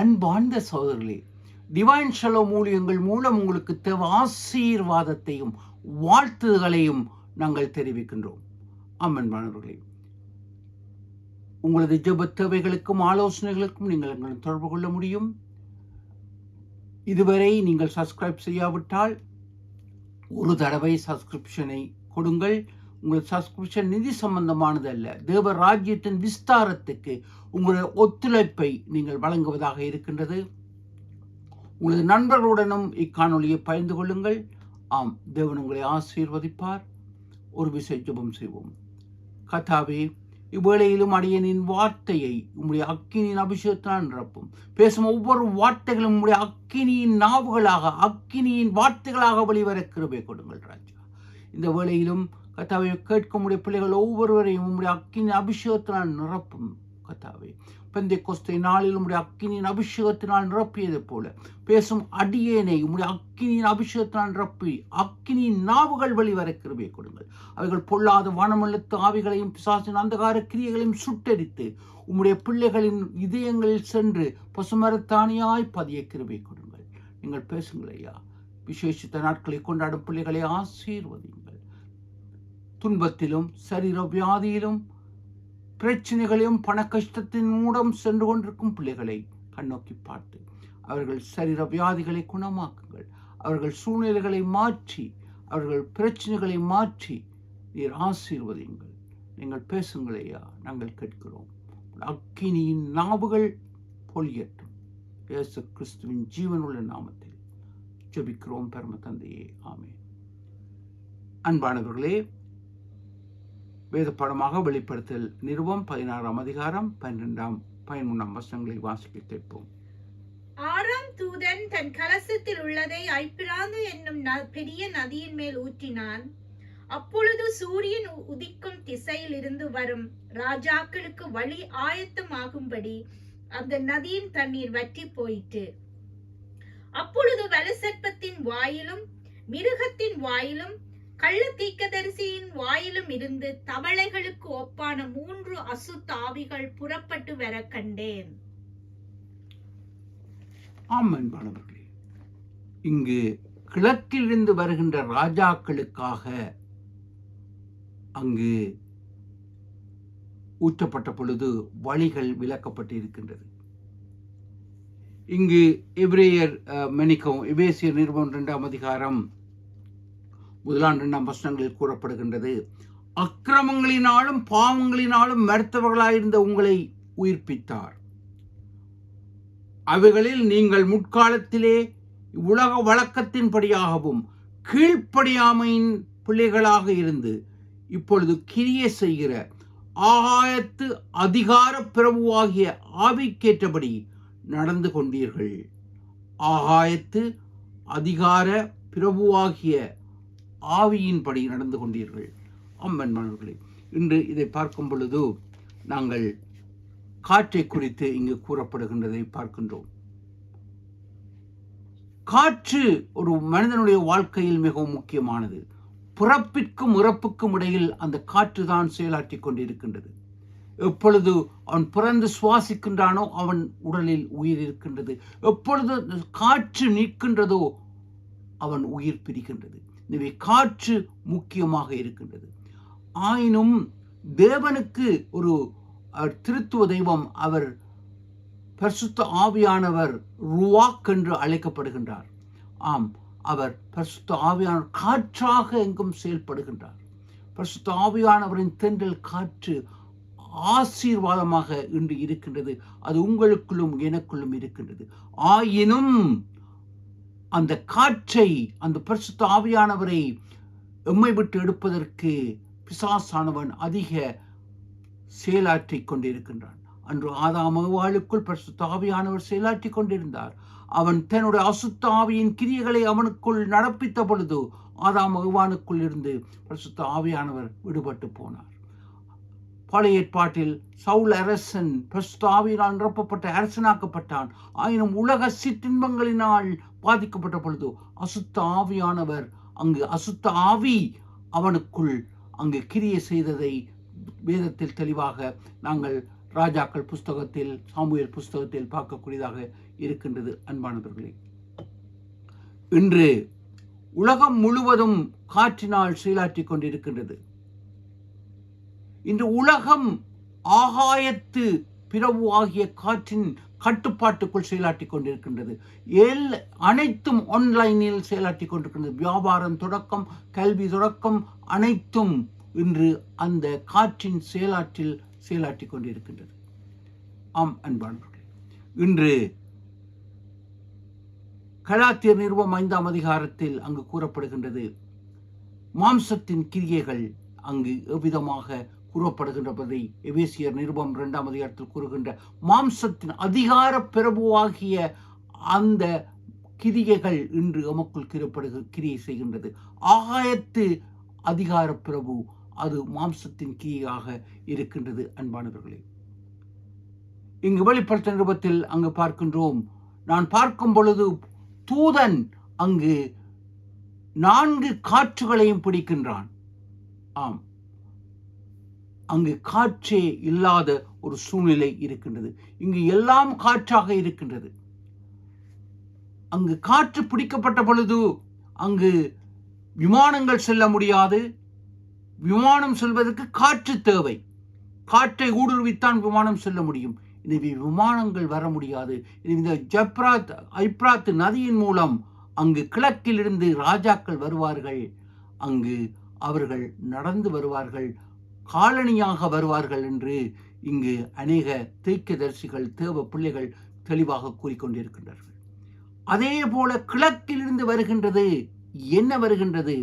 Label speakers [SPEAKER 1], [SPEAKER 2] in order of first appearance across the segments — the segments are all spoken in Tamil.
[SPEAKER 1] அன்பார்ந்த சகோதரர்களே டிவைன் ஷலோ மூலியங்கள் மூலம் உங்களுக்கு தேவை ஆசீர்வாதத்தையும் வாழ்த்துதல்களையும் நாங்கள் தெரிவிக்கின்றோம். அம்மன்பானவர்களே உங்களது ஜெப தேவைகளுக்கும் ஆலோசனைகளுக்கும் நீங்கள் எங்களுடன் தொடர்பு கொள்ள முடியும். இதுவரை நீங்கள் சப்ஸ்கிரைப் செய்யாவிட்டால் ஒரு தடவை சப்ஸ்கிரிப்ஷனை கொடுங்கள். உங்கள் சப்ஸ்கிரிப்ஷன் நிதி சம்பந்தமானது அல்ல. தேவ ராஜ்யத்தின் விஸ்தாரத்துக்கு உங்களுடைய ஒத்துழைப்பை நீங்கள் வழங்குவதாக இருக்கின்றது. உங்களது நண்பர்களுடனும் இக்காணொலியை பகிர்ந்து கொள்ளுங்கள். ஆம் தேவன் உங்களை ஆசீர்வதிப்பார். ஒரு விசை ஜபம் செய்வோம். கதாவே இவ்வேளையிலும் அடியனின் வார்த்தையை உம்முடைய அக்கினியின் அபிஷேகத்தான் நிரப்பும். பேசும் ஒவ்வொரு வார்த்தைகளும் உங்களுடைய அக்கினியின் நாவுகளாக அக்கினியின் வார்த்தைகளாக வெளிவர கிருபை கொடுங்கள் ராஜா. இந்த வேளையிலும் கத்தாவை கேட்க முடிய பிள்ளைகள் ஒவ்வொருவரையும் உம்முடைய அக்கினி அபிஷேகத்தினால் நிரப்பும் கத்தாவை. பெந்தை கொஸ்தை நாளில் உம்முடைய அக்கினியின் அபிஷேகத்தினால் நிரப்பியது போல. பேசும் அடியேனை உம்முடைய அக்கினியின் அபிஷேகத்தினால் நிரப்பி அக்கினியின் நாவுகள் வெளிவர கிருபை கொடுங்கள். அவைகள் பொல்லாத வனமல்லத்து ஆவிகளையும் பிசாசின் அந்தகார கிரியைகளையும் சுட்டெரித்து உம்முடைய பிள்ளைகளின் இதயங்களில் சென்று பசுமரத்தானியாய் பதிய கிருபை கொடுங்கள். நீங்கள் பேசுங்கள் ஐயா. விசேஷித்த நாட்களை கொண்டாடும் பிள்ளைகளை ஆசீர்வதிங்க துன்பத்திலும் சரீர வியாதியிலும் பிரச்சனைகளையும் பண கஷ்டத்தின் மூலம் சென்று கொண்டிருக்கும் பிள்ளைகளை கண்ணோக்கி பார்த்து அவர்கள் சரீர வியாதிகளை குணமாக்குங்கள். அவர்கள் சூழ்நிலைகளை மாற்றி அவர்கள் பிரச்சனைகளை மாற்றி நீர் ஆசீர்வதியுங்கள். நீங்கள் பேசுங்களையா நாங்கள் கேட்கிறோம். அக்கினியின் நாவுகள் பொழியட்டும் இயேசு கிறிஸ்துவின் ஜீவனுள்ள நாமத்தில் ஜபிக்கிறோம் பெரும தந்தையே ஆமே அன்பானவர்களே வேத படமாக வெளிப்படுத்தல். நிறுவம் பதினாறாம் அதிகாரம் பன்னிரெண்டாம் பதிமூன்றாம் வசனங்களை வாசிக்க கேட்போம்.
[SPEAKER 2] ஆறாம் தூதன் தன் கலசத்தில் உள்ளதை ஐப்பிராந்து என்னும் பெரிய நதியின் மேல் ஊற்றினான். அப்பொழுது சூரியன் உதிக்கும் திசையில் இருந்து வரும். ராஜாக்களுக்கு வழி ஆயத்தமாகும்படி அந்த நதியின் தண்ணீர் வற்றி போயிற்று. அப்பொழுது வலுசற்பத்தின் வாயிலும் மிருகத்தின் வாயிலும் கள்ள தீக்கதரிசியின் வாயிலும் இருந்து தவளைகளுக்கு ஒப்பான மூன்று அசுத்தாவிகள் புறப்பட்டு வர கண்டேன்.
[SPEAKER 1] ஆம் அன்பானவர்களே. இங்கு கிழக்கிலிருந்து வருகின்ற ராஜாக்களுக்காக அங்கு ஊற்றப்பட்ட பொழுது வழிகள் விளக்கப்பட்டு இருக்கின்றது இங்கு எபிரேயர் அஹ், மன்னிக்கவும் எபேசியர் நிறுவனம் இரண்டாம் அதிகாரம் முதலாம் இரண்டாம் வசனங்களில் கூறப்படுகின்றது. அக்கிரமங்களினாலும் பாவங்களினாலும் மறுத்தவர்களாயிருந்த உங்களை உயிர்ப்பித்தார். அவைகளில் நீங்கள் முற்காலத்திலே உலக வழக்கத்தின்படியாகவும் கீழ்ப்படியாமையின் பிள்ளைகளாக இருந்து இப்பொழுது கிரிய செய்கிற ஆகாயத்து அதிகார பிரபுவாகிய ஆவிக்கேற்றபடி நடந்து கொண்டீர்கள். ஆகாயத்து அதிகார பிரபுவாகிய ஆவியின்படி நடந்து கொண்டீர்கள். அம்மன்மானவர்களே இன்று இதை பார்க்கும் பொழுது நாங்கள் காற்றை குறித்து இங்கு கூறப்படுகின்றதை பார்க்கின்றோம். காற்று ஒரு மனிதனுடைய வாழ்க்கையில் மிகவும் முக்கியமானது. பிறப்பிற்கும் இறப்புக்கும் இடையில் அந்த காற்று தான் செயலாற்றி கொண்டிருக்கின்றது. எப்பொழுது அவன் பிறந்து சுவாசிக்கின்றானோ அவன் உடலில் உயிர் இருக்கின்றது. எப்பொழுது காற்று நிற்கின்றதோ அவன் உயிர் பிரிக்கின்றது. எனவே காற்று முக்கியமாக இருக்கின்றது. ஆயினும் தேவனுக்கு ஒரு திருத்துவ தெய்வம் அவர் பரிசுத்த ஆவியானவர் ருவாக் என்று அழைக்கப்படுகின்றார். ஆம் அவர் பரிசுத்த ஆவியானவர் காற்றாக எங்கும் செயல்படுகின்றார். பரிசுத்த ஆவியானவரின் தென்றல் காற்று ஆசீர்வாதமாக இன்று இருக்கின்றது. அது உங்களுக்குள்ளும் எனக்குள்ளும் இருக்கின்றது. ஆயினும் அந்த காற்றை அந்த பரிசுத்த ஆவியானவரை எம்மை விட்டு எடுப்பதற்கு பிசாசானவன் அதிக செயலாற்றி கொண்டிருக்கின்றான். அன்று ஆதாமவாளுக்குள் பரிசுத்த ஆவியானவர் செயலாற்றிக் கொண்டிருந்தார். அவன் தன்னுடைய அசுத்த ஆவியின் கிரியைகளை அவனுக்குள் நடப்பித்த பொழுது ஆதாம் பகவானுக்குள் இருந்து பரிசுத்த ஆவியானவர் விடுபட்டு போனார். பழைய ஏற்பாட்டில் சவுல் அரசன் பரிசுத்த நிரப்பப்பட்ட அரசனாக்கப்பட்டான். ஆயினும் உலக சிற்றின்பங்களினால் பாதிக்கப்பட்ட பொழுது அசுத்த ஆவியானவர் அங்கு அசுத்த ஆவி அவனுக்குள் அங்கு கிரிய செய்ததை வேதத்தில் தெளிவாக நாங்கள் ராஜாக்கள் புஸ்தகத்தில் சாமுவேல் புஸ்தகத்தில் பார்க்கக்கூடியதாக இருக்கின்றது அன்பானவர்களே இன்று உலகம் முழுவதும் காற்றினால் செயலாற்றிக் கொண்டிருக்கின்றது. இன்று உலகம் ஆகாயத்து பிறவு ஆகிய காற்றின் கட்டுப்பாட்டுக்குள் செயலாற்றி கொண்டிருக்கின்றது. எல் அனைத்தும் ஆன்லைனில் செயலாற்றி கொண்டிருக்கின்றது. வியாபாரம் தொடக்கம் கல்வி தொடக்கம் அனைத்தும் இன்று அந்த காற்றின் செயலாற்றில் செயலாற்றி கொண்டிருக்கின்றது. ஆம் அன்பானவர்களே. இன்று கலாத்தியர் நிறுவம் ஐந்தாம் அதிகாரத்தில் அங்கு கூறப்படுகின்றது மாம்சத்தின் கிரியைகள் அங்கு எவ்விதமாக கூறப்படுகின்றதை எவேசியர் நிருபம் இரண்டாம் அதிகாரத்தில் கூறுகின்ற மாம்சத்தின் அதிகார பிரபுவாகிய அந்த கிரியைகள் இன்று எமக்குள் கிரப்படுக கிரியை செய்கின்றது. ஆகாயத்து அதிகார பிரபு அது மாம்சத்தின் கிரியாக இருக்கின்றது அன்பானவர்களே. இங்கு வெளிப்படுத்த நிருபத்தில் அங்கு பார்க்கின்றோம் நான் பார்க்கும் பொழுது தூதன் அங்கு நான்கு காற்றுகளையும் பிடிக்கின்றான். ஆம். அங்கு காற்றே இல்லாத ஒரு சூழ்நிலை இருக்கின்றது. இங்கு எல்லாம் காற்றாக இருக்கின்றது. அங்கு காற்று பிடிக்கப்பட்ட பொழுது அங்கு விமானங்கள் செல்ல முடியாது. விமானம் செல்வதற்கு காற்று தேவை. காற்றை ஊடுருவித்தான் விமானம் செல்ல முடியும். எனவே விமானங்கள் வர முடியாது. எனவே இந்த ஜப்ராத் ஐப்ராத் நதியின் மூலம் அங்கு கிழக்கிலிருந்து ராஜாக்கள் வருவார்கள். அங்கு அவர்கள் நடந்து வருவார்கள். காலனியாக வருவார்கள் என்று இங்கு அநேக தீர்க்கதரிசிகள் தேவ பிள்ளைகள் தெளிவாக கூறிக்கொண்டிருக்கின்றார்கள். அதே போல கிழக்கிலிருந்து வருகின்றது. என்ன வருகின்றது?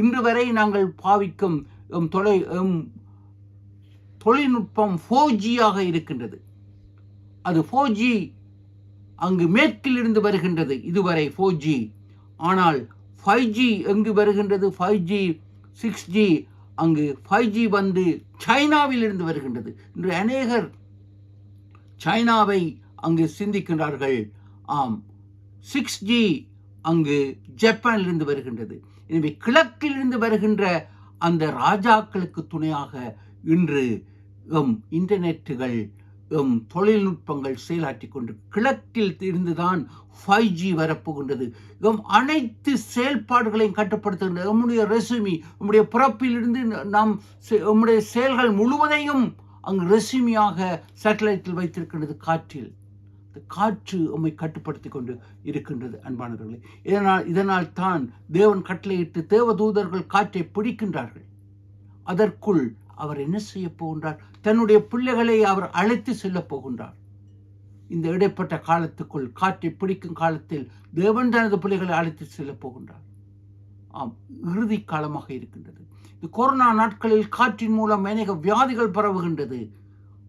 [SPEAKER 1] இன்று வரை நாங்கள் பாவிக்கும் தொலை தொழில்நுட்பம் ஃபோர் இருக்கின்றது. அது ஃபோர் ஜி அங்கு மேற்கிலிருந்து வருகின்றது. இதுவரை ஃபோர் ஜி ஆனால் ஃபைவ் ஜி எங்கு வருகின்றது? ஃபைவ் ஜி சிக்ஸ் ஜி அங்கு ஃபைவ் ஜி வந்து சைனாவில் இருந்து வருகின்றது. இன்று அநேகர் சைனாவை அங்கு சிந்திக்கின்றார்கள். ஆம் சிக்ஸ் ஜி அங்கு ஜப்பானிலிருந்து வருகின்றது. எனவே கிழக்கிலிருந்து வருகின்ற அந்த ராஜாக்களுக்கு துணையாக இன்று இன்டர்நெட்டுகள் தொழில்நுட்பங்கள் செயலாற்றி கொண்டு கிழக்கில் இருந்துதான் ஃபைவ் ஜி வரப்போகின்றது. எம் அனைத்து செயல்பாடுகளையும் கட்டுப்படுத்துகின்ற நம்முடைய ரெசுமி நம்முடைய பிறப்பிலிருந்து நாம் செ- நம்முடைய செயல்கள் முழுவதையும் அங்கு ரெசுமியாக சேட்டலைட்டில் வைத்திருக்கின்றது காற்றில். இந்த காற்று நம்மை கட்டுப்படுத்தி கொண்டு இருக்கின்றது அன்பானவர்களே. இதனால் இதனால் தான் தேவன் கட்டளையிட்டு தேவதூதர்கள் காற்றை பிடிக்கின்றார்கள். அதற்குள் அவர் என்ன செய்ய போகின்றார்? தன்னுடைய பிள்ளைகளை அவர் அழைத்து செல்லப் போகின்றார். இந்த இடைப்பட்ட காலத்துக்குள் காற்றை பிடிக்கும் காலத்தில் தேவன் தனது பிள்ளைகளை அழைத்து செல்ல போகின்றார். ஆம் இறுதி காலமாக இருக்கின்றது. இந்த கொரோனா நாட்களில் காற்றின் மூலம் அநேக வியாதிகள் பரவுகின்றது.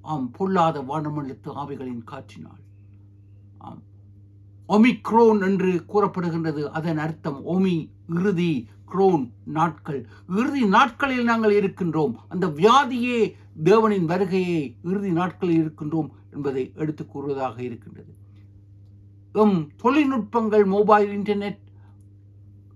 [SPEAKER 1] ஆம் பொல்லாத வானமண்டலத்து ஆவிகளின் காற்றினால். ஆம் ஒமிக்ரோன் என்று கூறப்படுகின்றது. அதன் அர்த்தம் ஒமி இறுதி குரோன் நாட்கள். இறுதி நாட்களில் நாங்கள் இருக்கின்றோம். அந்த வியாதியே தேவனின் வருகையை இறுதி நாட்களில் இருக்கின்றோம் என்பதை எடுத்து கூறுவதாக இருக்கின்றது. எம் தொழில்நுட்பங்கள் மொபைல் இன்டர்நெட்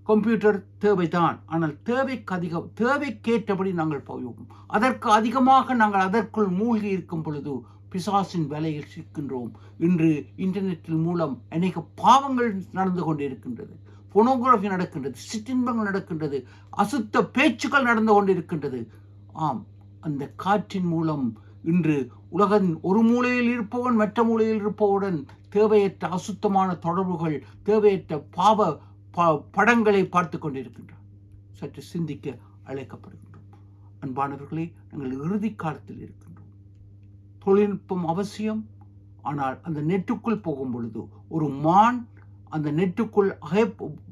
[SPEAKER 1] கம்ப்யூட்டர் தேவைதான். ஆனால் தேவைக்கு அதிகம் தேவைக்கேற்றபடி நாங்கள் போவோம். அதற்கு அதிகமாக நாங்கள் அதற்குள் மூழ்கி இருக்கும் பொழுது பிசாசின் வேலையில் சிக்கின்றோம் இன்று இன்டர்நெட்டின் மூலம் அநேக பாவங்கள் நடந்து கொண்டிருக்கின்றது. பொனோகிராஃபி நடக்கின்றது சிற்றின்பங்கள் நடக்கின்றது அசுத்த பேச்சுக்கள் நடந்து கொண்டிருக்கின்றது. ஆம் அந்த காற்றின் மூலம் இன்று உலகின் ஒரு மூலையில் இருப்பவன் மற்ற மூலையில் இருப்பவுடன் தேவையற்ற அசுத்தமான தொடர்புகள் தேவையற்ற பாவ ப- படங்களை பார்த்து கொண்டிருக்கின்றான். சற்று சிந்திக்க அழைக்கப்படுகின்றோம். அன்பானவர்களே நாங்கள் இறுதி காலத்தில் இருக்கின்றோம் தொழில்நுட்பம் அவசியம். ஆனால் அந்த நெட்டுக்குள் போகும் பொழுது ஒரு மான் அந்த நெட்டுக்குள் அகை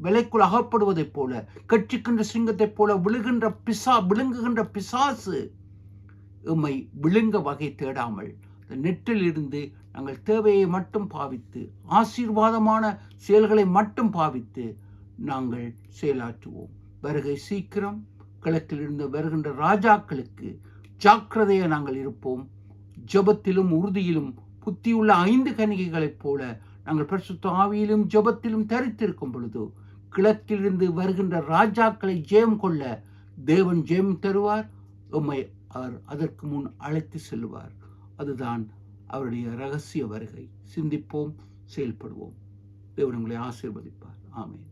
[SPEAKER 1] விலைக்குள் அகப்படுவதைப் போல கட்சிக்கின்ற சிங்கத்தைப் போல விழுகின்ற பிசா விழுங்குகின்ற பிசாசு எம்மை விழுங்க வகை தேடாமல் இந்த நெட்டில் இருந்து நாங்கள் தேவையை மட்டும் பாவித்து ஆசீர்வாதமான செயல்களை மட்டும் பாவித்து நாங்கள் செயலாற்றுவோம். வருகை சீக்கிரம் கிழக்கிலிருந்து வருகின்ற ராஜாக்களுக்கு ஜாக்கிரதையாக நாங்கள் இருப்போம். ஜெபத்திலும் உறுதியிலும் புத்தியுள்ள ஐந்து கணிகைகளைப் போல நாங்கள் பரிசுத்த ஆவியிலும் ஜெபத்திலும் தரித்திருக்கும் பொழுது கிழக்கிலிருந்து வருகின்ற ராஜாக்களை ஜெயம் கொள்ள தேவன் ஜெயம் தருவார் உம்மை அவர் அதற்கு முன் அழைத்து செல்வார் அதுதான் அவருடைய ரகசிய வருகை. சிந்திப்போம் செயல்படுவோம். தேவன் உங்களை ஆசீர்வதிப்பார். ஆமேன்.